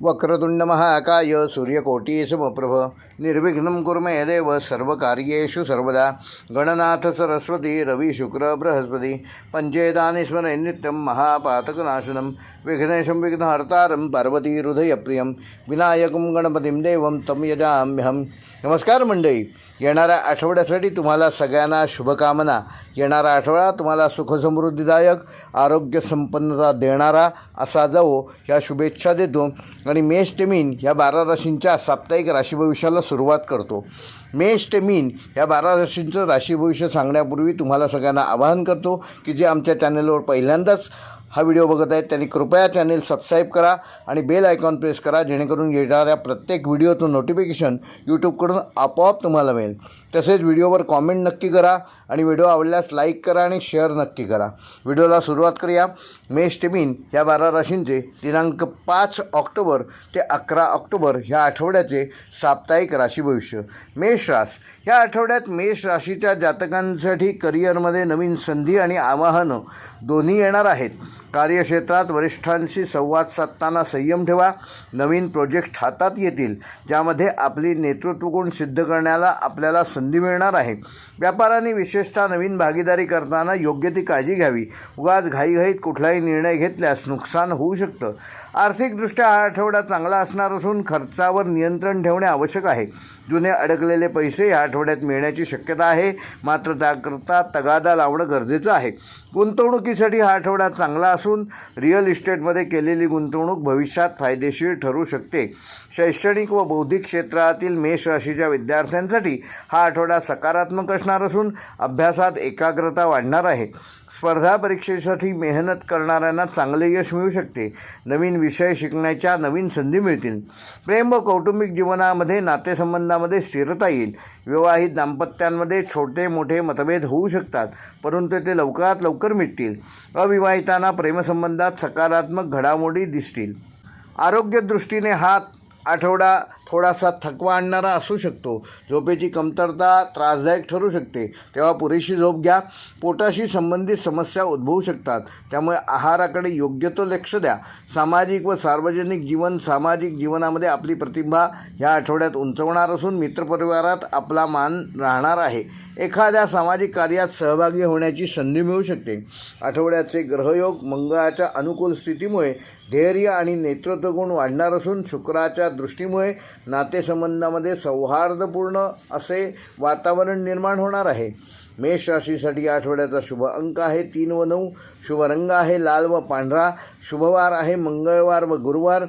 वक्रतुंड महाकाय सूर्यकोटी समप्रभ निर्विघ्नं कुर्मे यदेव सर्वकार्येषु सर्वदा। गणनाथ सरस्वती रवी शुक्र बृहस्पती। पञ्चेतानि स्मरे महापातकनाशनं। विघ्नेशं विघ्नहर्तारं पार्वती हृदयप्रियं। विनायकं गणपतीं देवं तं यजाम्यहं। नमस्कार मंडळी येणाऱ्या आठवड्यासाठी तुम्हाला सगळ्यांना शुभकामना। येणारा आठवडा तुम्हाला सुखसमृद्धीदायक आरोग्य संपन्नता देणारा असा जावो ह्या शुभेच्छा देतो. आणि मेष ते ह्या बारा राशींच्या साप्ताहिक राशी भविष्याला सुरुवात करतो. मेष ते मीन या बारा राशींचं राशी भविष्य सांगण्यापूर्वी तुम्हाला सगळ्यांना आवाहन करतो की जे आमच्या चॅनलवर पहिल्यांदाच हा व्हिडिओ बघत आहेत त्यांनी कृपया चॅनेल सबस्क्राईब करा आणि बेल आयकॉन प्रेस करा जेणेकरून येणाऱ्या प्रत्येक व्हिडिओचं नोटिफिकेशन यूट्यूबकडून आपोआप तुम्हाला मिळेल. तसेच व्हिडिओवर कॉमेंट नक्की करा आणि व्हिडिओ आवडल्यास लाईक करा आणि शेअर नक्की करा. व्हिडिओला सुरुवात करूया. मेष ते या बारा राशींचे दिनांक पाच ऑक्टोबर ते अकरा ऑक्टोबर ह्या आठवड्याचे साप्ताहिक राशी भविष्य. मेष रास ह्या आठवड्यात मेष राशीच्या जातकांसाठी करिअरमध्ये नवीन संधी आणि आवाहनं दोन्ही येणार आहेत. कार्यक्षेत्रात वरिष्ठांशी संवाद साधताना संयम ठेवा. नवीन प्रोजेक्ट हातात येतील ज्यामध्ये आपली नेतृत्वगुण सिद्ध करण्याला आपल्याला संधी मिळणार आहे. व्यापाराने विशेषतः नवीन भागीदारी करताना योग्य ती काळजी घ्यावी. उगाच घाईघाईत कुठलाही निर्णय घेतल्यास नुकसान होऊ शकतं. आर्थिकदृष्ट्या हा आठवडा चांगला असणार असून खर्चावर नियंत्रण ठेवणे आवश्यक आहे. जुने अडकलेले पैसे या आठवड्यात मिळण्याची शक्यता आहे. मात्र त्याकरता तगादा लावणं गरजेचं आहे. गुंतवणुकीसाठी हा आठवडा चांगला असून रिअल इस्टेटमध्ये केलेली गुंतवणूक भविष्यात फायदेशीर ठरू शकते. शैक्षणिक व बौद्धिक क्षेत्रातील मेष राशीच्या विद्यार्थ्यांसाठी हा आठवडा सकारात्मक असणार असून अभ्यासात एकाग्रता वाढणार आहे. स्पर्धा परीक्षेसाठी मेहनत करणाऱ्यांना चांगले यश मिळू शकते. नवीन विषय शिकण्याच्या नवीन संधी मिळतील. प्रेम व कौटुंबिक जीवनामध्ये नातेसंबंधामध्ये स्थिरता येईल. विवाहित दाम्पत्यांमध्ये छोटे मोठे मतभेद होऊ शकतात परंतु ते लवकरात लवकर मिटतील. अविवाहितांना प्रेमसंबंधात सकारात्मक घडामोडी दिसतील. आरोग्यदृष्टीने हा आठवडा थोडासा थकवा आणणारा असू शकतो. झोपेची कमतरता त्रासदायक ठरू शकते. तेव्हा पुरेशी झोप घ्या. पोटाशी संबंधित समस्या उद्भवू शकतात. त्यामुळे आहाराकडे योग्य तो लक्ष द्या. सामाजिक व सार्वजनिक जीवन सामाजिक जीवनामध्ये आपली प्रतिभा ह्या आठवड्यात उंचवणार असून मित्रपरिवारात आपला मान राहणार आहे. एखाद्या सामाजिक कार्यात सहभागी होण्याची संधी मिळू शकते. आठवड्याचे ग्रहयोग मंगळाच्या अनुकूल स्थितीमुळे धैर्य आणि नेतृत्वगुण वाढणार असून शुक्राच्या दृष्टीमुळे नातेसंबंधामध्ये सौहार्दपूर्ण असे वातावरण निर्माण होणार आहे. मेष राशीसाठी या आठवड्याचा शुभ अंक आहे तीन व नऊ. शुभ रंग आहे लाल व पांढरा. शुभवार आहे मंगळवार व गुरुवार.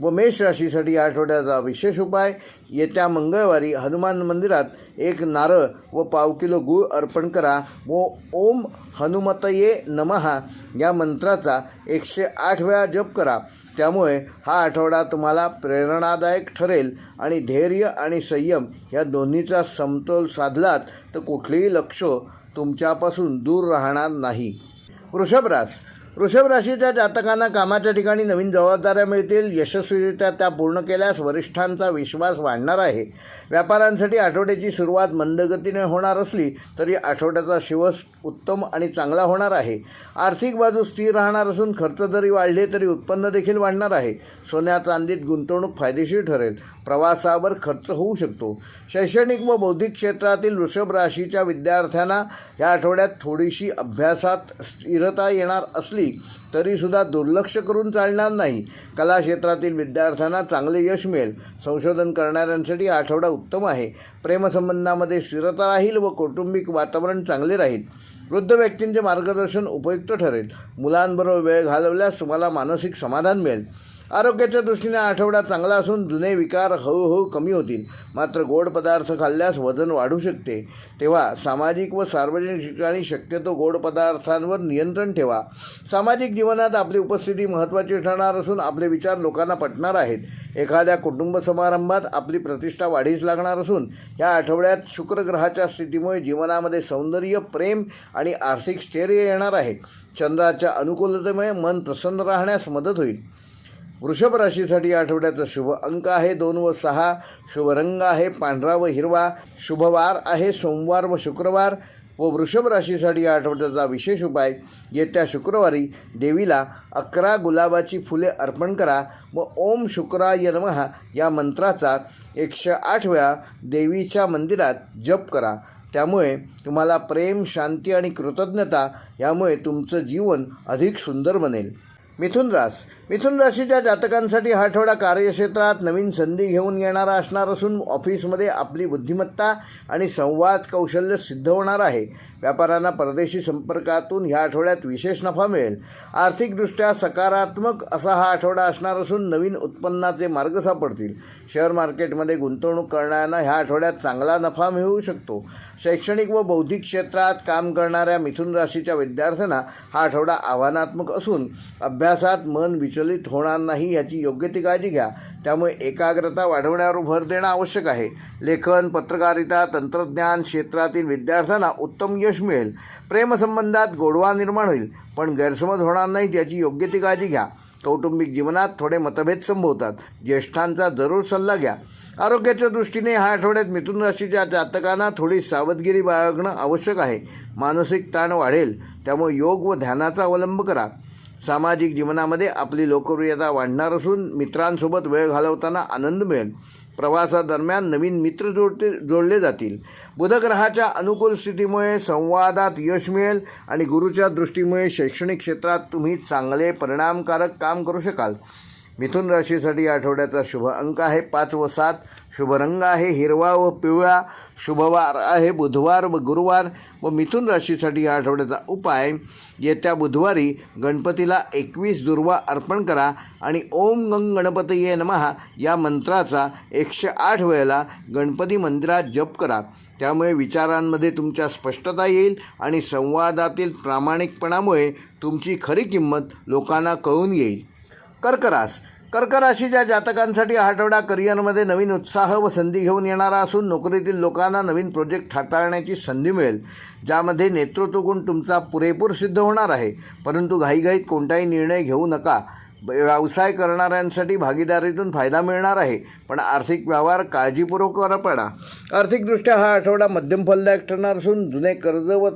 व मेष राशीसाठी या आठवड्याचा विशेष उपाय येत्या मंगळवारी हनुमान मंदिरात एक नारळ व पाव किलो गूळ अर्पण करा. व ओम हनुमतये नमहा या मंत्राचा एकशे आठ वेळा जप करा. त्यामुळे हा आठवडा तुम्हाला प्रेरणादायक ठरेल आणि धैर्य आणि संयम या दोन्हीचा समतोल साधलात तर कुठलेही लक्ष तुमच्यापासून दूर राहणार नाही. वृषभरास वृषभ राशीच्या जातकांना कामाच्या ठिकाणी नवीन जबाबदाऱ्या मिळतील. यशस्वीरित्या त्या पूर्ण केल्यास वरिष्ठांचा विश्वास वाढणार आहे. व्यापाऱ्यांसाठी आठवड्याची सुरुवात मंदगतीने होणार असली तरी आठवड्याचा शिवस उत्तम आणि चांगला होणार आहे. आर्थिक बाजू स्थिर राहणार असून खर्च जरी वाढले तरी उत्पन्न देखील वाढणार आहे. सोन्या चांदीत गुंतवणूक फायदेशीर ठरेल. प्रवासावर खर्च होऊ शकतो. शैक्षणिक व बौद्धिक क्षेत्रातील वृषभ राशीच्या विद्यार्थ्यांना या आठवड्यात थोडीशी अभ्यासात स्थिरता येणार असली तरीसुद्धा दुर्लक्ष करून चालणार नाही. कला क्षेत्रातील विद्यार्थ्यांना चांगले यश मिळेल. संशोधन करणाऱ्यांसाठी आठवडा उत्तम आहे. प्रेमसंबंधामध्ये स्थिरता राहील व कौटुंबिक वातावरण चांगले राहील. वृद्ध व्यक्तींचे मार्गदर्शन उपयुक्त ठरेल. मुलांबरोबर वेळ घालवल्यास तुम्हाला मानसिक समाधान मिळेल. आरोग्याच्या दृष्टीने आठवडा चांगला असून जुने विकार हळूहळू कमी होतील. मात्र गोड पदार्थ खाल्ल्यास वजन वाढू शकते. तेव्हा सामाजिक व सार्वजनिक ठिकाणी शक्यतो गोड पदार्थांवर नियंत्रण ठेवा. सामाजिक जीवनात आपली उपस्थिती महत्त्वाची ठरणार असून आपले विचार लोकांना पटणार आहेत. एखाद्या कुटुंब समारंभात आपली प्रतिष्ठा वाढीस लागणार असून या आठवड्यात शुक्रग्रहाच्या स्थितीमुळे जीवनामध्ये सौंदर्य प्रेम आणि आर्थिक स्थैर्य येणार आहे. चंद्राच्या अनुकूलतेमुळे मन प्रसन्न राहण्यास मदत होईल. वृषभ राशीसाठी आठवड्याचं आठवड्याचा शुभ अंक आहे. दोन व सहा शुभ रंग आहे. पांढरा व हिरवा शुभवार आहे. सोमवार व शुक्रवार व वृषभ राशीसाठी आठवड्याचा विशेष उपाय येत्या शुक्रवारी देवीला अकरा गुलाबाची फुले अर्पण करा व ओम शुक्राय नमः या मंत्राचा एकशे आठ वेळा देवीच्या मंदिरात जप करा. त्यामुळे तुम्हाला प्रेम शांती आणि कृतज्ञता यामुळे तुमचं जीवन अधिक सुंदर बनेल. मिथुन रास मिथुन राशीच्या जातकांसाठी हा आठवडा कार्यक्षेत्रात नवीन संधी घेऊन येणारा असणार असून ऑफिसमध्ये आपली बुद्धिमत्ता आणि संवाद कौशल्य सिद्ध होणार आहे. व्यापाऱ्यांना परदेशी संपर्कातून ह्या आठवड्यात विशेष नफा मिळेल. आर्थिकदृष्ट्या सकारात्मक असा हा आठवडा असणार असून नवीन उत्पन्नाचे मार्ग सापडतील. शेअर मार्केटमध्ये गुंतवणूक करणाऱ्यांना ह्या आठवड्यात चांगला नफा मिळू शकतो. शैक्षणिक व बौद्धिक क्षेत्रात काम करणाऱ्या मिथुन राशीच्या विद्यार्थ्यांना हा आठवडा आव्हानात्मक असून अभ्यासात मन विचार विचलित होणार नाही याची योग्य ती काळजी घ्या. त्यामुळे एकाग्रता वाढवण्यावर भर देणं आवश्यक आहे. लेखन पत्रकारिता तंत्रज्ञान क्षेत्रातील विद्यार्थ्यांना उत्तम यश मिळेल. प्रेमसंबंधात गोडवा निर्माण होईल पण गैरसमज होणार नाहीत याची योग्य ती काळजी घ्या. कौटुंबिक जीवनात थोडे मतभेद संभवतात. ज्येष्ठांचा जरूर सल्ला घ्या. आरोग्याच्या दृष्टीने ह्या आठवड्यात मिथुन राशीच्या जातकांना थोडी सावधगिरी बाळगणं आवश्यक आहे. मानसिक ताण वाढेल त्यामुळे योग व ध्यानाचा अवलंब करा. सामाजिक जीवनामध्ये आपली लोकप्रियता वाढणार असून मित्रांसोबत वेळ घालवताना आनंद मिळेल. प्रवासादरम्यान नवीन मित्र जोडते जोडले जातील. बुधग्रहाच्या अनुकूल स्थितीमुळे संवादात यश मिळेल आणि गुरुच्या दृष्टीमुळे शैक्षणिक क्षेत्रात तुम्ही चांगले परिणामकारक काम करू शकाल. मिथुन राशीसाठी आठवड्याचा शुभ अंक आहे. पाच व सात शुभ रंग आहे. हिरवा व पिवळा शुभवार आहे. बुधवार व गुरुवार व मिथुन राशीसाठी या आठवड्याचा उपाय येत्या बुधवारी गणपतीला एकवीस दुर्वा अर्पण करा आणि ओम गंग गणपतये नमहा या मंत्राचा एकशे आठ वेळेला गणपती मंदिरात जप करा. त्यामुळे विचारांमध्ये तुमच्या स्पष्टता येईल आणि संवादातील प्रामाणिकपणामुळे तुमची खरी किंमत लोकांना कळून येईल. कर्करास. कर्कराशीच्या जातकांसाठी हा आठवडा करिअरमध्ये नवीन उत्साह व संधी घेऊन येणारा असून नोकरीतील लोकांना नवीन प्रोजेक्ट हाताळण्याची संधी मिळेल. ज्यामध्ये नेतृत्व गुण तुमचा पुरेपूर सिद्ध होणार आहे. परंतु घाईघाईत कोणताही निर्णय घेऊ नका. व्यवसाय करणाऱ्यांसाठी भागीदारीतून फायदा मिळणार आहे. पण आर्थिक व्यवहार काळजीपूर्वक करा पडा. आर्थिकदृष्ट्या हा आठवडा मध्यम फलदायक ठरणार असून जुने कर्ज व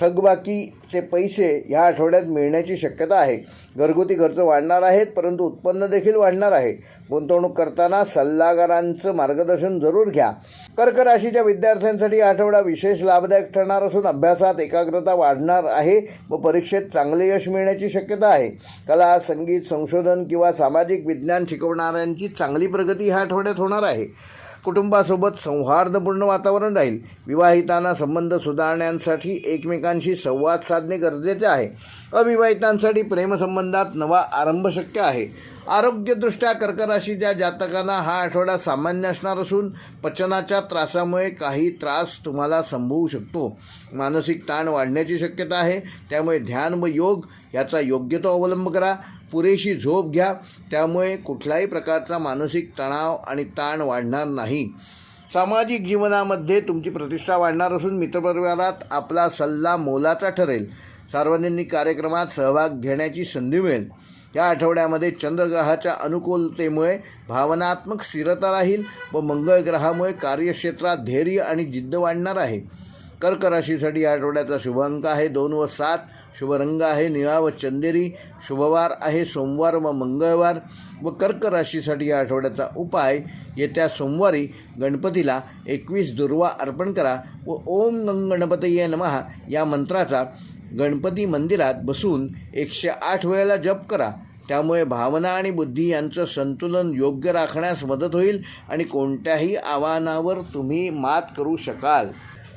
थकबाकीचे पैसे ह्या आठवड्यात मिळण्याची शक्यता आहे. घरगुती खर्च वाढणार आहेत परंतु उत्पन्न देखील वाढणार आहे. गुंतवणूक करताना सल्लागारांचं मार्गदर्शन जरूर घ्या. कर्क राशीच्या विद्यार्थ्यांसाठी आठवडा विशेष लाभदायक ठरणार असून अभ्यासात एकाग्रता वाढणार आहे व परीक्षेत चांगले यश मिळण्याची शक्यता आहे. कला संगीत संशोधन किंवा सामाजिक विज्ञान शिकवणाऱ्यांची चांगली प्रगती ह्या आठवड्यात होणार आहे. कुटुंबासोबत सौहार्दपूर्ण वातावरण राहील. विवाहितांना संबंध सुधारण्यासाठी एकमेकांशी संवाद साधणे गरजेचे आहे. अविवाहितांसाठी प्रेमसंबंधात नवा आरंभ शक्य आहे. आरोग्यदृष्ट्या कर्क राशीच्या जातकांना हा आठवडा सामान्य असणार असून पचनाच्या त्रासामुळे काही त्रास तुम्हाला संभवू शकतो. मानसिक ताण वाढण्याची शक्यता आहे. त्यामुळे ध्यान व योग याचा योग्य तो अवलंब करा. पुरेशी झोप घ्या. त्यामुळे कुठल्याही प्रकारचा मानसिक तणाव आणि ताण वाढणार नाही. सामाजिक जीवनामध्ये तुमची प्रतिष्ठा वाढणार असून मित्रपरिवारात आपला सल्ला मोलाचा ठरेल. सार्वजनिक कार्यक्रमात सहभाग घेण्याची संधी मिळेल. या आठवड्यामध्ये चंद्रग्रहाच्या अनुकूलतेमुळे भावनात्मक स्थिरता राहील व मंगळ ग्रहामुळे कार्यक्षेत्रात धैर्य आणि जिद्द वाढणार आहे. कर्क राशीसाठी या आठवड्याचा शुभ अंक आहे. दोन व सात शुभ रंग आहे. निळा व चंदेरी शुभवार आहे. सोमवार व मंगळवार व कर्क राशीसाठी या आठवड्याचा उपाय येत्या सोमवारी गणपतीला एकवीस दुर्वा अर्पण करा व ओम गंग गणपतये नमहा या मंत्राचा गणपती मंदिरात बसून एकशे आठ वेळेला जप करा. त्यामुळे भावना आणि बुद्धी यांचं संतुलन योग्य राखण्यास मदत होईल आणि कोणत्याही आव्हानावर तुम्ही मात करू शकाल.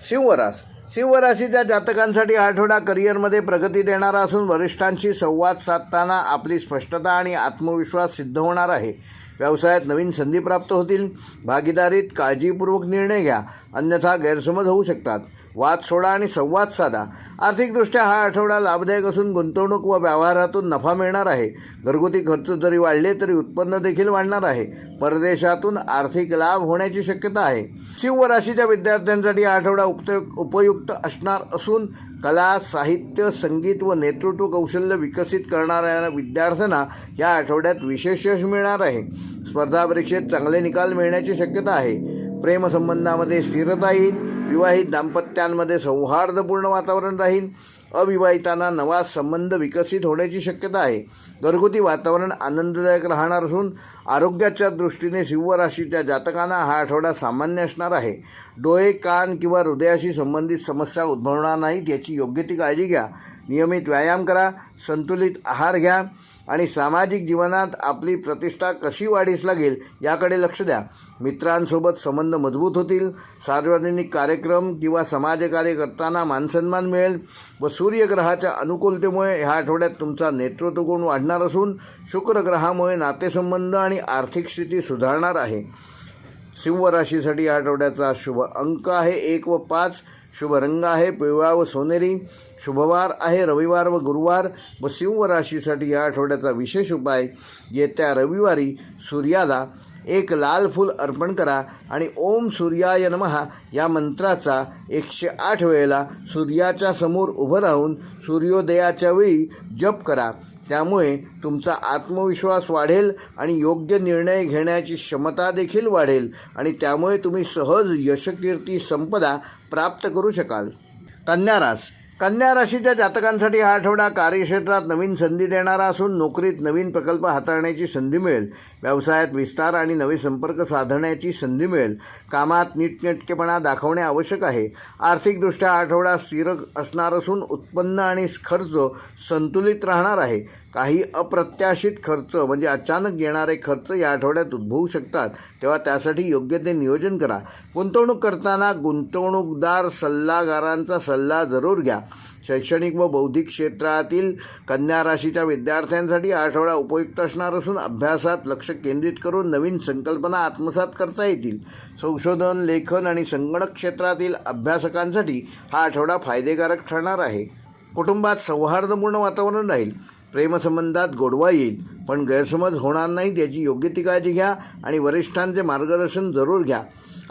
शिवरास शिवराशीच्या जातकांसाठी आठवडा करिअरमध्ये प्रगती देणारा असून वरिष्ठांशी संवाद साधताना आपली स्पष्टता आणि आत्मविश्वास सिद्ध होणार आहे. व्यवसायात नवीन संधी प्राप्त होतील. भागीदारीत काळजीपूर्वक निर्णय घ्या. अन्यथा गैरसमज होऊ शकतात. वाद सोडा आणि संवाद साधा. आर्थिकदृष्ट्या हा आठवडा लाभदायक असून गुंतवणूक व व्यवहारातून नफा मिळणार आहे. घरगुती खर्च जरी वाढले तरी उत्पन्न देखील वाढणार आहे. परदेशातून आर्थिक लाभ होण्याची शक्यता आहे. शिव राशीच्या विद्यार्थ्यांसाठी हा आठवडा उपयुक्त उपयुक्त असणार असून कला साहित्य संगीत व नेतृत्व कौशल्य विकसित करणाऱ्या विद्यार्थ्यांना या आठवड्यात विशेष यश मिळणार आहे. स्पर्धा परीक्षेत चांगले निकाल मिळण्याची शक्यता आहे. प्रेमसंबंधामध्ये स्थिरता येईल विवाहित दाम्पत्यांमध्ये सौहार्दपूर्ण वातावरण राहील अविवाहितांना नवा संबंध विकसित होण्याची शक्यता आहे. घरगुती वातावरण आनंददायक राहणार असून आरोग्याच्या दृष्टीने सिंह राशीच्या जातकांना हा आठवडा सामान्य असणार आहे. डोळे कान किंवा हृदयाशी संबंधित समस्या उद्भवणार नाहीत याची योग्य ती काळजी घ्या. नियमित व्यायाम करा. संतुलित आहार घ्या. आणि सामाजिक जीवनात आपली प्रतिष्ठा कशी वाढीस लागेल याकडे लक्ष द्या. मित्रांसोबत संबंध मजबूत होतील. सार्वजनिक कार्यक्रम किंवा समाजकार्य करताना मानसन्मान मिळेल व सूर्यग्रहाच्या अनुकूलतेमुळे ह्या आठवड्यात तुमचा नेतृत्व गुण वाढणार असून शुक्रग्रहामुळे नातेसंबंध आणि आर्थिक स्थिती सुधारणार आहे. सिंह राशीसाठी या आठवड्याचा शुभ अंक आहे एक व पाच. शुभ रंग आहे पिवळा व सोनेरी. शुभवार आहे रविवार व गुरुवार व सिंह राशीसाठी या आठवड्याचा विशेष उपाय. येत्या रविवारी सूर्याला एक लाल फूल अर्पण करा आणि ओम सूर्याय नमः या मंत्राचा एकशे आठ वेळेला सूर्याच्या समोर उभं राहून सूर्योदयाच्या वेळी जप करा. त्यामुळे तुमचा आत्मविश्वास वाढेल आणि योग्य निर्णय घेण्याची क्षमता देखील वाढेल आणि त्यामुळे तुम्ही सहज यशकीर्ती संपदा प्राप्त करू शकाल. कन्यारास कन्या राशीच्या जातकांसाठी हा आठवडा कार्यक्षेत्रात नवीन संधी देणारा असून नोकरीत नवीन प्रकल्प हाताळण्याची संधी मिळेल. व्यवसायात विस्तार आणि नवे संपर्क साधण्याची संधी मिळेल. कामात नीटनेटकेपणा दाखवणे आवश्यक आहे. आर्थिकदृष्ट्या आठवडा स्थिर असणार असून उत्पन्न आणि खर्च संतुलित राहणार आहे. काही अप्रत्याशित खर्च म्हणजे अचानक येणारे खर्च या आठवड्यात उद्भवू शकतात. तेव्हा त्यासाठी योग्य ते नियोजन करा. गुंतवणूक करताना गुंतवणूकदार सल्लागारांचा सल्ला जरूर घ्या. शैक्षणिक व बौद्धिक क्षेत्रातील कन्या राशीच्या विद्यार्थ्यांसाठी आठवडा उपयुक्त असणार असून अभ्यासात लक्ष केंद्रित करून नवीन संकल्पना आत्मसात करता येतील. संशोधन लेखन आणि संगणक क्षेत्रातील अभ्यासकांसाठी हा आठवडा फायदेकारक ठरणार आहे. कुटुंबात सौहार्दपूर्ण वातावरण राहील. प्रेमसंबंधात गोडवा येईल. पण गैरसमज होणार नाहीत याची योग्य ती काळजी घ्या आणि वरिष्ठांचे मार्गदर्शन जरूर घ्या.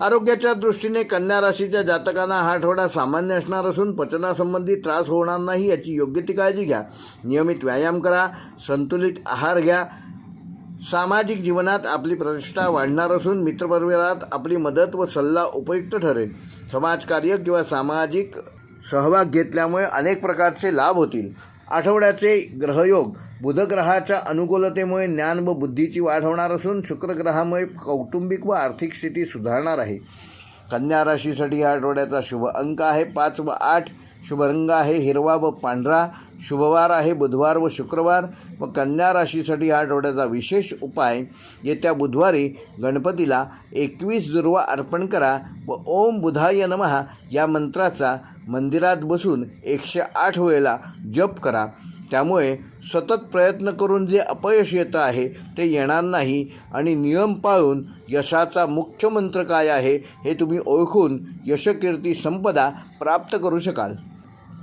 आरोग्याच्या दृष्टीने कन्या राशीच्या जातकांना हा आठवडा सामान्य असणार असून पचनासंबंधी त्रास होणार नाही याची योग्य ती काळजी घ्या. नियमित व्यायाम करा संतुलित आहार घ्या. सामाजिक जीवनात आपली प्रतिष्ठा वाढणार असून मित्रपरिवारात आपली मदत व सल्ला उपयुक्त ठरेल. समाजकार्य किंवा सामाजिक सहभाग घेतल्यामुळे अनेक प्रकारचे लाभ होतील. आठवड्याचे ग्रहयोग बुधग्रहाच्या अनुकूलतेमुळे ज्ञान व बुद्धीची वाढ होणार असून शुक्रग्रहामुळे कौटुंबिक व आर्थिक स्थिती सुधारणार आहे. कन्या राशीसाठी या आठवड्याचा शुभ अंक आहे. पाच व आठ शुभ रंग आहे हिरवा व पांढरा शुभवार आहे बुधवार व शुक्रवार. व कन्या राशीसाठी या आठवड्याचा विशेष उपाय येत्या बुधवारी गणपतीला एकवीस दुर्वा अर्पण करा व ओम बुधाय नमहा या मंत्राचा मंदिरात बसून एकशे आठ वेळेला जप करा. त्यामुळे सतत प्रयत्न करून जे अपयश येतं आहे ते येणार नाही आणि नियम पाळून यशाचा मुख्य मंत्र काय आहे हे तुम्ही ओळखून यशकीर्ती संपदा प्राप्त करू शकाल.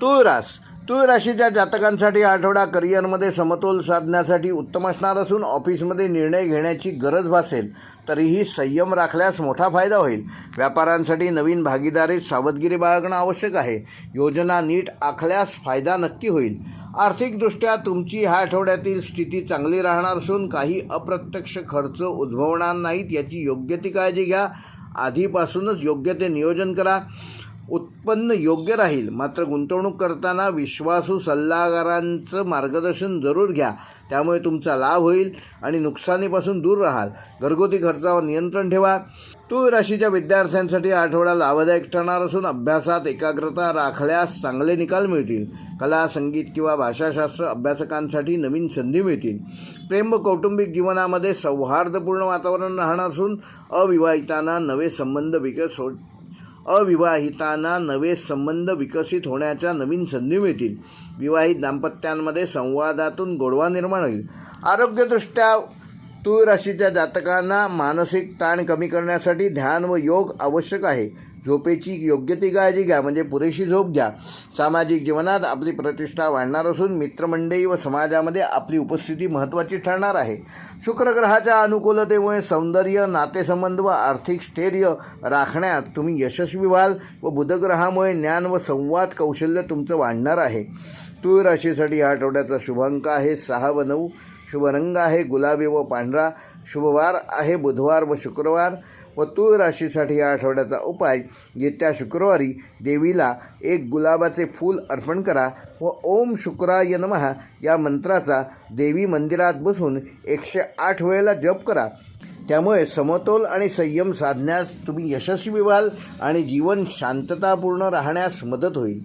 तुळरास तुळ राशीच्या जातकांसाठी आठवडा करिअरमध्ये समतोल साधण्यासाठी उत्तम असणार असून ऑफिसमध्ये निर्णय घेण्याची गरज भासेल तरीही संयम राखल्यास मोठा फायदा होईल. व्यापाऱ्यांसाठी नवीन भागीदारीत सावधगिरी बाळगणं आवश्यक आहे. योजना नीट आखल्यास फायदा नक्की होईल. आर्थिकदृष्ट्या तुमची ह्या आठवड्यातील स्थिती चांगली राहणार असून काही अप्रत्यक्ष खर्च उद्भवणार नाहीत याची योग्य ती काळजी घ्या. आधीपासूनच योग्य ते नियोजन करा. उत्पन्न योग्य राहील. मात्र गुंतवणूक करताना विश्वासू सल्लागारांचं मार्गदर्शन जरूर घ्या. त्यामुळे तुमचा लाभ होईल आणि नुकसानीपासून दूर राहाल. घरगुती खर्चावर नियंत्रण ठेवा. तूळ राशीच्या विद्यार्थ्यांसाठी आठवडा लाभदायक ठरणार असून अभ्यासात एकाग्रता राखल्यास चांगले निकाल मिळतील. कला संगीत किंवा भाषाशास्त्र अभ्यासकांसाठी नवीन संधी मिळतील. प्रेम व कौटुंबिक जीवनामध्ये सौहार्दपूर्ण वातावरण राहणार असून अविवाहितांना नवे संबंध विकस हो अविवाहितांना नवे संबंध विकसित होण्याच्या नवीन संधी मिळतील. विवाहित दाम्पत्यांमध्ये संवादातून गोडवा निर्माण होईल. आरोग्यदृष्ट्या तूळ राशीच्या जातकांना मानसिक ताण कमी करण्यासाठी ध्यान व योग आवश्यक आहे. झोपेची योग्य ती काळजी घ्या म्हणजे पुरेशी झोप घ्या. सामाजिक जीवनात आपली प्रतिष्ठा वाढणार असून मित्रमंडळी व समाजामध्ये आपली उपस्थिती महत्त्वाची ठरणार आहे. शुक्रग्रहाच्या अनुकूलतेमुळे सौंदर्य नातेसंबंध व आर्थिक स्थैर्य राखण्यात तुम्ही यशस्वी व्हाल व बुधग्रहामुळे ज्ञान व संवाद कौशल्य तुमचं वाढणार आहे. तूळ राशीसाठी या आठवड्याचा शुभांक आहे. सहा व नऊ शुभ रंग आहे. गुलाबी व पांढरा शुभवार आहे. बुधवार व शुक्रवार व तूळ राशीसाठी या आठवड्याचा उपाय येत्या शुक्रवारी देवीला एक गुलाबाचे फूल अर्पण करा व ओम शुक्राय नमः या मंत्राचा देवी मंदिरात बसून एकशे आठ वेळेला जप करा. त्यामुळे समतोल आणि संयम साधण्यास तुम्ही यशस्वी व्हाल आणि जीवन शांततापूर्ण राहण्यास मदत होईल.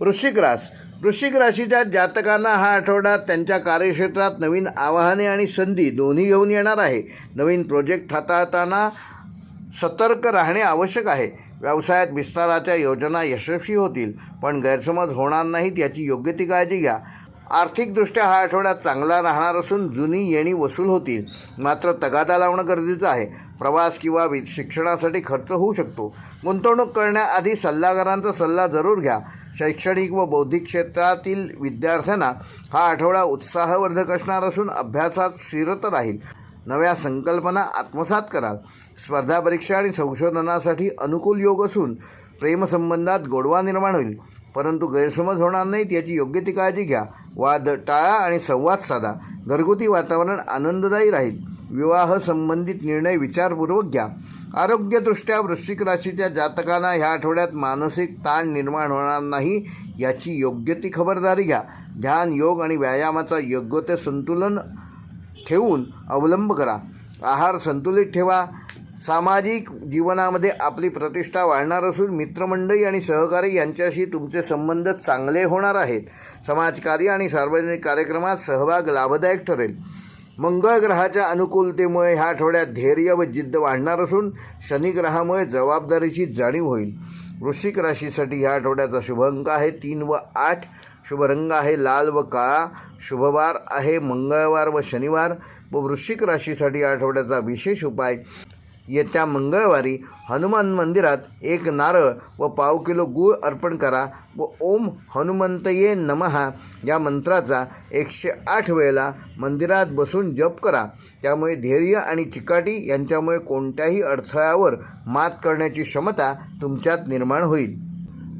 वृश्चिक रास वृश्चिक राशीच्या जातकांना हा आठवडा त्यांच्या कार्यक्षेत्रात नवीन आवाहने आणि संधी दोन्ही घेऊन येणार आहे. नवीन प्रोजेक्ट हाताळताना सतर्क राहणे आवश्यक आहे. व्यवसायात विस्ताराच्या योजना यशस्वी होतील पण गैरसमज होणार नाहीत याची योग्य ती काळजी घ्या. आर्थिकदृष्ट्या हा आठवडा चांगला राहणार असून जुनी येणी वसूल होतील. मात्र तगादा लावणं गरजेचं आहे. प्रवास किंवा वि शिक्षणासाठी खर्च होऊ शकतो. गुंतवणूक करण्याआधी सल्लागारांचा सल्ला जरूर घ्या. शैक्षणिक व बौद्धिक क्षेत्रातील विद्यार्थ्यांना हा आठवडा उत्साहवर्धक असणार असून अभ्यासात स्थिरत राहील. नव्या संकल्पना आत्मसात कराल. स्पर्धा परीक्षा आणि संशोधनासाठी अनुकूल योग असून प्रेमसंबंधात गोडवा निर्माण होईल. परंतु गैरसमज होणार नाहीत याची योग्य ती काळजी घ्या. वाद टाळा आणि संवाद साधा. घरगुती वातावरण आनंददायी राहील. विवाह संबंधित निर्णय विचारपूर्वक घ्या. आरोग्यदृष्ट्या वृश्चिक राशीच्या जातकांना ह्या आठवड्यात मानसिक ताण निर्माण होणार नाही याची योग्य ती खबरदारी घ्या. ध्यान योग आणि व्यायामाचा योग्य ते संतुलन ठेवून अवलंब करा. आहार संतुलित ठेवा. सामाजिक जीवनामध्ये आपली प्रतिष्ठा वाढणार असून मित्रमंडळी आणि सहकारी यांच्याशी तुमचे संबंध चांगले होणार आहेत. समाजकार्य आणि सार्वजनिक कार्यक्रमात सहभाग लाभदायक ठरेल. मंगळ ग्रहाच्या अनुकूलतेमुळे ह्या आठवड्यात धैर्य व जिद्द वाढणार असून शनिग्रहामुळे जबाबदारीची जाणीव होईल. वृश्चिक राशीसाठी ह्या आठवड्याचा शुभ अंक आहे. तीन व आठ शुभ रंग आहे लाल व काळा शुभवार आहे मंगळवार व शनिवार व वृश्चिक राशीसाठी आठवड्याचा विशेष उपाय. येत्या मंगळवारी हनुमान मंदिरात एक नारळ व पाव किलो गूळ अर्पण करा व ओम हनुमंतये नमहा या मंत्राचा एकशे आठ वेळेला मंदिरात बसून जप करा. त्यामुळे धैर्य आणि चिकाटी यांच्यामुळे कोणत्याही अडथळ्यावर मात करण्याची क्षमता तुमच्यात निर्माण होईल.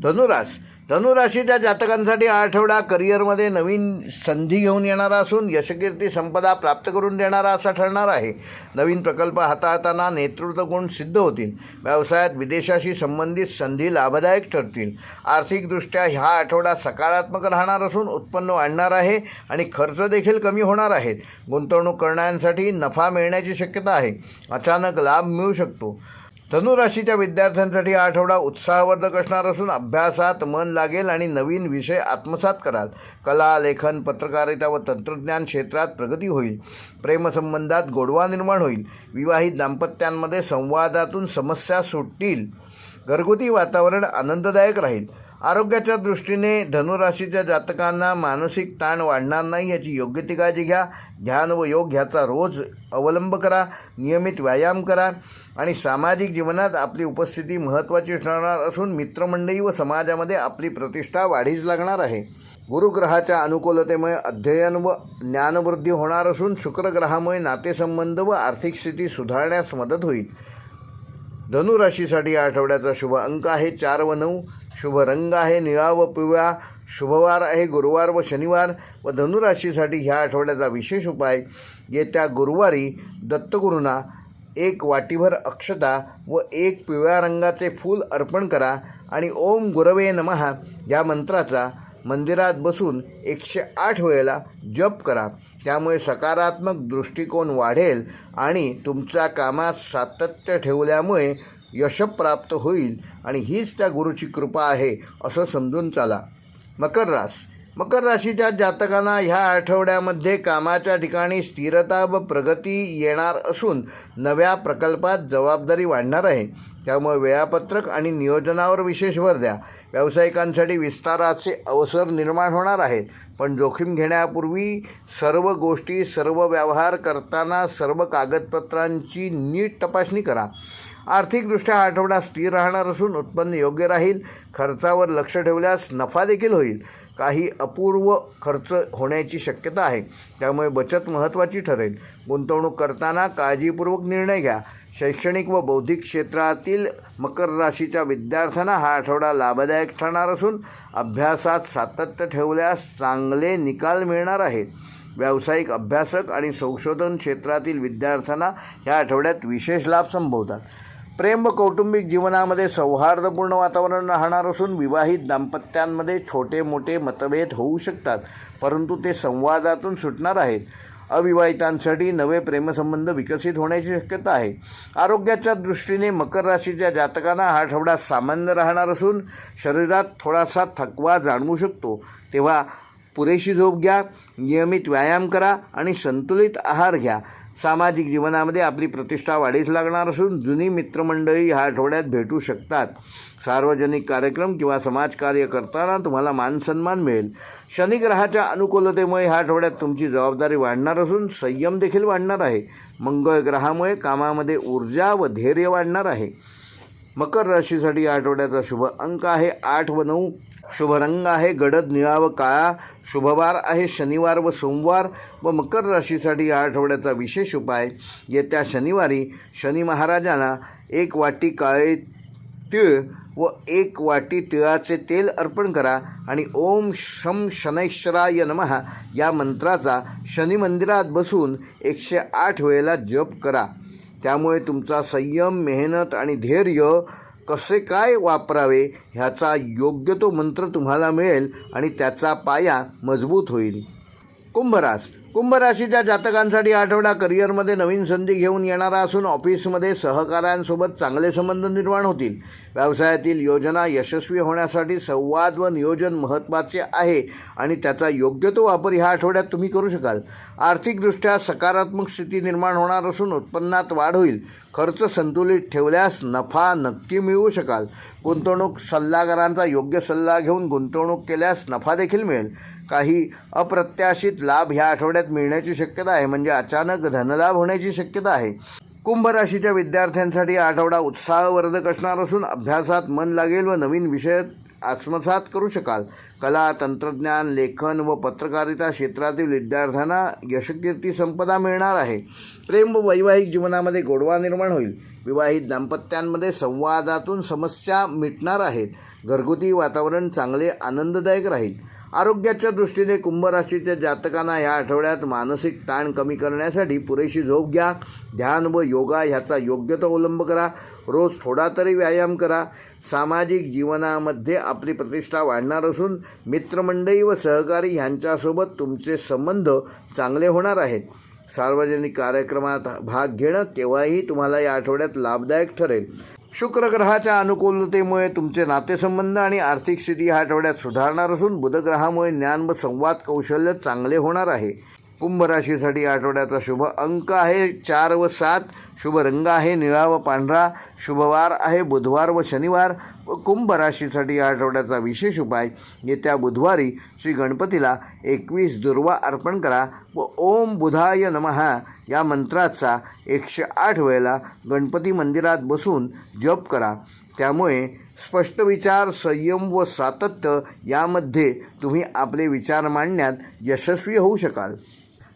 धनुरास धनुराशीच्या जातकांसाठी हा आठवडा करिअरमध्ये नवीन संधी घेऊन येणारा असून यशकीर्ती संपदा प्राप्त करून देणारा असा ठरणार आहे. नवीन प्रकल्प हाताळताना नेतृत्व गुण सिद्ध होतील? व्यवसायात विदेशाशी संबंधित संधी लाभदायक ठरतील. आर्थिकदृष्ट्या हा आठवडा सकारात्मक राहणार असून उत्पन्न वाढणार आहे आणि खर्च देखील कमी होणार आहेत. गुंतवणूक करणाऱ्यांसाठी नफा मिळण्याची शक्यता आहे. अचानक लाभ मिळू शकतो. धनुराशीच्या विद्यार्थ्यांसाठी हा आठवडा उत्साहवर्धक असणार असून अभ्यासात मन लागेल आणि नवीन विषय आत्मसात कराल. कला लेखन पत्रकारिता व तंत्रज्ञान क्षेत्रात प्रगती होईल. प्रेमसंबंधात गोडवा निर्माण होईल. विवाहित दाम्पत्यांमध्ये संवादातून समस्या सुटतील. घरगुती वातावरण आनंददायक राहील. आरोग्याच्या दृष्टीने धनुराशीच्या जातकांना मानसिक ताण वाढणार नाही याची योग्य ती काळजी घ्या. ध्यान व योग ह्याचा रोज अवलंब करा. नियमित व्यायाम करा. आणि सामाजिक जीवनात आपली उपस्थिती महत्त्वाची ठरणार असून मित्रमंडळी व समाजामध्ये आपली प्रतिष्ठा वाढीस लागणार आहे. गुरुग्रहाच्या अनुकूलतेमुळे अध्ययन व ज्ञानवृद्धी होणार असून शुक्रग्रहामुळे नातेसंबंध व आर्थिक स्थिती सुधारण्यास मदत होईल. धनुराशीसाठी या आठवड्याचा शुभ अंक आहे चार व नऊ. शुभ रंग आहे निळा व पिवळा शुभवार आहे गुरुवार व शनिवार व धनुराशीसाठी ह्या आठवड्याचा विशेष उपाय. येत्या गुरुवारी दत्तगुरूंना एक वाटीभर अक्षता व एक पिवळ्या रंगाचे फूल अर्पण करा आणि ओम गुरवे नमहा या मंत्राचा मंदिरात बसून एकशे आठ वेळेला जप करा. त्यामुळे सकारात्मक दृष्टिकोन वाढेल आणि तुमच्या कामात सातत्य ठेवल्यामुळे यश प्राप्त होईल आणि हीच त्या गुरुची कृपा आहे असं समजून चाला. मकर रास. मकर राशीच्या जातकांना ह्या आठवड्यामध्ये कामाच्या ठिकाणी स्थिरता व प्रगती येणार असून नव्या प्रकल्पात जबाबदारी वाढणार आहे. त्यामुळे वेळापत्रक आणि नियोजनावर विशेष भर द्या. व्यावसायिकांसाठी विस्ताराचे अवसर निर्माण होणार आहेत. पण जोखीम घेण्यापूर्वी सर्व गोष्टी सर्व व्यवहार करताना सर्व कागदपत्रांची नीट तपासणी करा. आर्थिकदृष्ट्या हा आठवडा स्थिर राहणार असून उत्पन्न योग्य राहील खर्चावर लक्ष ठेवल्यास नफा देखील होईल. काही अपूर्व खर्च होण्याची शक्यता आहे त्यामुळे बचत महत्त्वाची ठरेल. गुंतवणूक करताना काळजीपूर्वक निर्णय घ्या. शैक्षणिक व बौद्धिक क्षेत्रातील मकर राशीच्या विद्यार्थ्यांना हा आठवडा लाभदायक ठरणार असून अभ्यासात सातत्य ठेवल्यास चांगले निकाल मिळणार आहेत. व्यावसायिक अभ्यासक आणि संशोधन क्षेत्रातील विद्यार्थ्यांना या आठवड्यात विशेष लाभ संभवतात. प्रेम व कौटुंबिक जीवनामध्ये सौहार्दपूर्ण वातावरण राहणार असून विवाहित दाम्पत्यांमध्ये छोटे मोठे मतभेद होऊ शकतात परंतु ते संवादातून सुटणार आहेत. अविवाहितांसाठी नवे प्रेमसंबंध विकसित होण्याची शक्यता आहे. आरोग्याच्या दृष्टीने मकर राशीच्या जातकांना हा आठवडा सामान्य राहणार असून शरीरात थोडासा थकवा जाणवू शकतो. तेव्हा पुरेशी झोप घ्या नियमित व्यायाम करा आणि संतुलित आहार घ्या. सामाजिक जीवनामध्ये आपली प्रतिष्ठा वाढीस लागणार असून जुनी मित्रमंडळी ह्या आठवड्यात भेटू शकतात. सार्वजनिक कार्यक्रम किंवा समाजकार्य करताना तुम्हाला मानसन्मान मिळेल. शनिग्रहाच्या अनुकूलतेमुळे ह्या आठवड्यात तुमची जबाबदारी वाढणार असून संयम देखील वाढणार आहे. मंगळ ग्रहामुळे कामामध्ये ऊर्जा व धैर्य वाढणार आहे. मकर राशीसाठी या आठवड्याचा शुभ अंक आहे. आठ व नऊ शुभ रंग आहे. गडद निळा व काळा शुभवार आहे शनिवार व सोमवार व मकर राशीसाठी या आठवड्याचा विशेष उपाय. येत्या शनिवारी शनी महाराजांना एक वाटी काळे तीळ व एक वाटी तिळाचे तेल अर्पण करा आणि ओम शम शनैश्वराय नमहा या मंत्राचा शनी मंदिरात बसून एकशे आठ वेळेला जप करा. त्यामुळे तुमचा संयम मेहनत आणि धैर्य कसे काय वापरावे ह्याचा योग्य तो मंत्र तुम्हाला मिळेल आणि त्याचा पाया मजबूत होईल. कुंभरास कुंभ राशीच्या जातकांसाठी आठवडा करिअरमध्ये नवीन संधी घेऊन येणारा असून ऑफिसमध्ये सहकाऱ्यांसोबत चांगले संबंध निर्माण होतील. व्यवसायातील योजना यशस्वी होण्यासाठी संवाद व नियोजन महत्त्वाचे आहे आणि त्याचा योग्य तो वापर ह्या आठवड्यात तुम्ही करू शकाल. आर्थिकदृष्ट्या सकारात्मक स्थिती निर्माण होणार असून उत्पन्नात वाढ होईल. खर्च संतुलित ठेवल्यास नफा नक्की मिळवू शकाल. गुंतवणूक सल्लागारांचा योग्य सल्ला घेऊन गुंतवणूक केल्यास नफा देखील मिळेल. काही अप्रत्याशित लाभ ह्या आठवड्यात मिळण्याची शक्यता आहे. म्हणजे अचानक धनलाभ होण्याची शक्यता आहे. कुंभ राशीच्या विद्यार्थ्यांसाठी आठवडा उत्साहवर्धक असणार असून अभ्यासात मन लागेल व नवीन विषय आत्मसात करू शकाल. कला तंत्रज्ञान लेखन व पत्रकारिता क्षेत्रातील विद्यार्थ्यांना यशकीर्ती संपदा मिळणार आहे. प्रेम व वैवाहिक जीवनामध्ये गोडवा निर्माण होईल. विवाहित दाम्पत्यांमध्ये संवादातून समस्या मिटणार आहेत. घरगुती वातावरण चांगले आनंददायक राहील. आरोग्याच्या दृष्टीने कुंभराशीच्या जातकांना या आठवड्यात मानसिक ताण कमी करण्यासाठी पुरेशी झोप घ्या. ध्यान व योगा ह्याचा योग्य तो अवलंब करा. रोज थोडा तरी व्यायाम करा. सामाजिक जीवनामध्ये आपली प्रतिष्ठा वाढणार असून मित्रमंडळी व सहकारी ह्यांच्यासोबत तुमचे संबंध चांगले होणार आहेत. सार्वजनिक कार्यक्रमात भाग घेणं केव्हाही तुम्हाला या आठवड्यात लाभदायक ठरेल. शुक्रग्रहाच्या अनुकूलतेमुळे तुमचे नातेसंबंध आणि आर्थिक स्थिती ह्या आठवड्यात सुधारणार असून बुधग्रहामुळे ज्ञान व संवाद कौशल्य चांगले होणार आहे. कुंभ राशीसाठी या आठवड्याचा शुभ अंक आहे. चार व सात शुभ रंग आहे. निळा व पांढरा शुभवार आहे. बुधवार व शनिवार कुंभ राशीसाठी या आठवड्याचा विशेष उपाय. येत्या बुधवारी श्री गणपतीला एकवीस दुर्वा अर्पण करा व ओम बुधाय नमः या मंत्राचा एकशे आठ वेळेला गणपती मंदिरात बसून जप करा. त्यामुळे स्पष्ट विचार संयम व सातत्य यामध्ये तुम्ही आपले विचार मांडण्यात यशस्वी होऊ शकाल.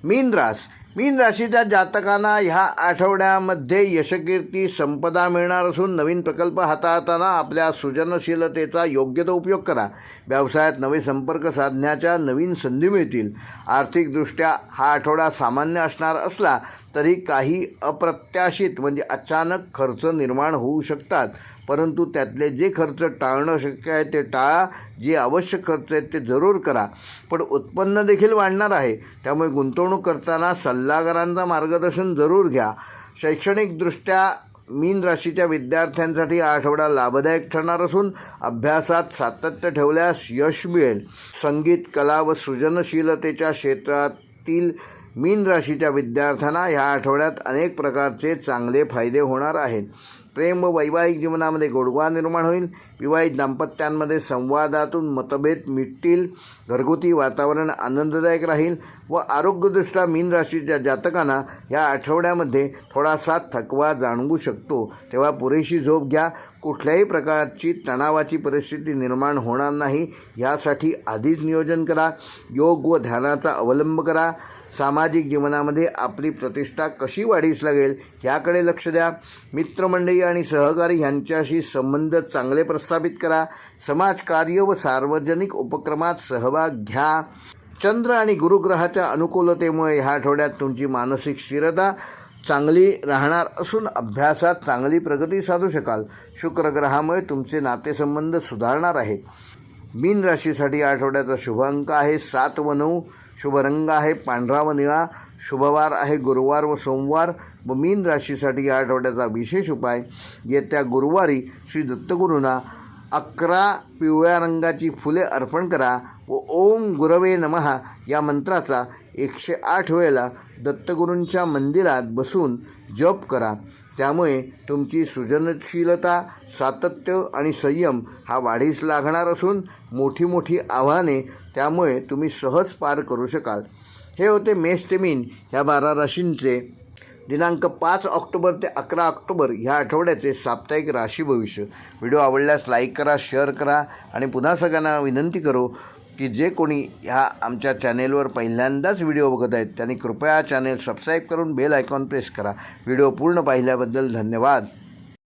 मीन रास मीन राशीच्या जातकांना ह्या आठवड्यामध्ये यशकीर्ती संपदा मिळणार असून नवीन प्रकल्प हाताळताना आपल्या सृजनशीलतेचा योग्य तो उपयोग करा. व्यवसायात नवे संपर्क साधण्याच्या नवीन संधी मिळतील. आर्थिकदृष्ट्या हा आठवडा सामान्य असणार असला तरी काही अप्रत्याशित म्हणजे अचानक खर्च निर्माण होऊ शकतात. परंतु त्यातले जे खर्च टाळणं शक्य आहे ते टाळा. जे आवश्यक खर्च आहेत ते जरूर करा. पण उत्पन्न देखील वाढणार आहे. त्यामुळे गुंतवणूक करताना सल्लागारांचा मार्गदर्शन जरूर घ्या. शैक्षणिकदृष्ट्या मीन राशीच्या विद्यार्थ्यांसाठी हा आठवडा लाभदायक ठरणार असून अभ्यासात सातत्य ठेवल्यास यश मिळेल. संगीत कला व सृजनशीलतेच्या क्षेत्रातील मीन राशीच्या विद्यार्थ्यांना ह्या आठवड्यात अनेक प्रकारचे चांगले फायदे होणार आहेत. प्रेम व वैवाहिक जीवनामध्ये गोडवा निर्माण होईल. विवाहित दाम्पत्यांमध्ये संवादातून मतभेद मिटतील. घरगुती वातावरण आनंददायक राहील व आरोग्यदृष्ट्या मीन राशीच्या जातकांना या आठवड्यामध्ये थोडासा थकवा जाणवू शकतो. तेव्हा पुरेशी झोप घ्या. कुठल्याही प्रकारची तणावाची परिस्थिती निर्माण होणार नाही. यासाठी आधीच नियोजन करा योग व ध्यानाचा अवलंब करा. सामाजिक जीवनामध्ये आपली प्रतिष्ठा कशी वाढीस लागेल ह्याकडे लक्ष द्या. मित्रमंडळी आणि सहकारी यांच्याशी संबंध चांगले प्रस्थापित करा. समाजकार्य व सार्वजनिक उपक्रमात सहभाग घ्या. चंद्र आणि गुरुग्रहाच्या अनुकूलतेमुळे ह्या आठवड्यात तुमची मानसिक स्थिरता चांगली राहणार असून अभ्यासात चांगली प्रगती साधू शकाल. शुक्रग्रहामुळे तुमचे नातेसंबंध सुधारणार आहेत मीन राशीसाठी या आठवड्याचा शुभ अंक आहे. सात व नऊ शुभ रंग आहे. पांढरा व निळा शुभवार आहे. गुरुवार व सोमवार व मीन राशीसाठी या आठवड्याचा विशेष उपाय. येत्या गुरुवारी श्री दत्तगुरूंना अकरा पिवळ्या रंगाची फुले अर्पण करा व ओम गुरवे नमहा या मंत्राचा एकशे आठ वेळेला दत्तगुरूंच्या मंदिरात बसून जप करा. त्यामुळे तुमची सृजनशीलता सातत्य आणि संयम हा वाढीस लागणार असून मोठी मोठी आव्हाने त्यामुळे तुम्ही सहज पार करू शकाल. हे होते मेष मीन ह्या बारा राशींचे. दिनांक पाच ऑक्टोबर ते अकरा ऑक्टोबर ह्या आठवड्याचे साप्ताहिक राशी भविष्य. व्हिडिओ आवडल्यास लाईक करा शेअर करा आणि पुन्हा सगळ्यांना विनंती करू. की जे कोणी ह्या आमच्या चॅनेलवर पहिल्यांदाच व्हिडिओ बघत आहेत त्यांनी कृपया चॅनेल सबस्क्राईब करून बेल आयकॉन प्रेस करा. व्हिडिओ पूर्ण पाहिल्याबद्दल धन्यवाद.